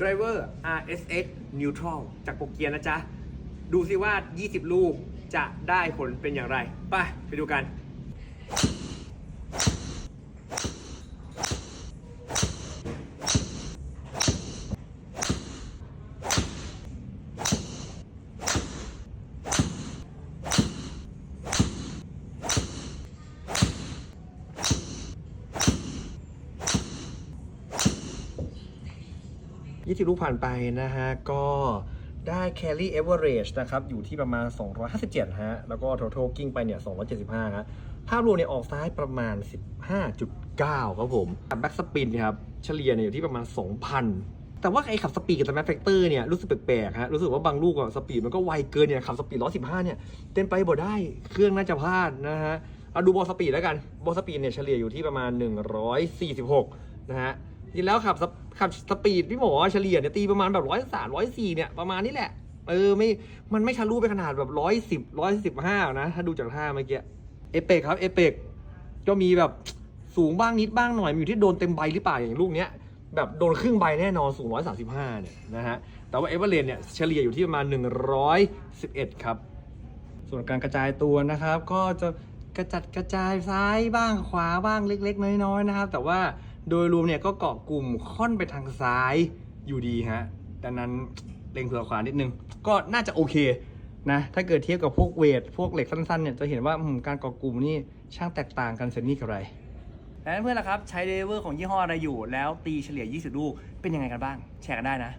Driver RSX Neutral จากโปกเกียนะจ๊ะ ดูสิว่า 20 ลูกจะได้ผลเป็นอย่างไร ไป ไปดูกัน 20 ลูกผ่านไปนะฮะ ก็ได้ carry average นะครับ อยู่ที่ประมาณ 257 ฮะ แล้วก็ total กิ้งไปเนี่ย 275 ฮะ ภาพรวมเนี่ยออกซ้ายประมาณ 15.9 ครับผม back spin เนี่ยครับ เฉลี่ยเนี่ยอยู่ที่ประมาณ 2,000แต่ว่าไอ้ขับสปีดกับ smash factor เนี่ยรู้สึกแปลกๆฮะรู้สึกว่าบางลูกอะสปีดมันก็ไวเกินเนี่ยขับสปีด115เนี่ยเต้นไปบ่ได้เครื่องน่าจะพลาดนะฮะเอาดูบอลสปีดแล้วกันบอลสปีดเนี่ยเฉลี่ยอยู่ที่ประมาณ 146 นะฮะ จริงแล้วขับสปขับสปีดพี่หมอเฉลี่ยเนี่ยตีประมาณแบบร้อยสามร้อยสี่เนี่ยประมาณนี้แหละ เออไม่มันไม่ทะลุไปขนาดแบบร้อยสิบร้อยสิบห้านะ ถ้าดูจากท่าเมื่อกี้เอเปกครับเอเปกก็มีแบบสูงบ้างนิดบ้างหน่อยมันอยู่ที่โดนเต็มใบหรือเปล่าอย่างลูกเนี้ยแบบโดนครึ่งใบแน่นอนสูงร้อยสาสิบห้าเนี่ยนะฮะ แต่ว่าเอเวอเรนเนี่ยเฉลี่ยอยู่ที่ประมาณหนึ่งร้อยสิบเอ็ดครับ ส่วนการกระจายตัวนะครับ ก็จะกระจัดกระจายซ้ายบ้างขวาบ้างเล็ก ๆ น้อยๆนะครับ แต่ว่า โดยรวมเนี่ยก็เกาะกลุ่มค่อนไปทางซ้ายอยู่ดีฮะดังนั้นเล็งเผื่อขวานิดนึง ก็น่าจะโอเคนะถ้าเกิดเทียบกับพวกเวท พวกเหล็กสั้นๆเนี่ยจะเห็นว่าการเกาะกลุ่มนี่ช่างแตกต่างกันเซนนี่กับอะไรแล้วเพื่อนละครับใช้เดลิเวอร์ของยี่ห้ออะไรอยู่ แล้วตีเฉลี่ย 20 ลูกเป็นยังไงกันบ้าง แชร์กันได้นะ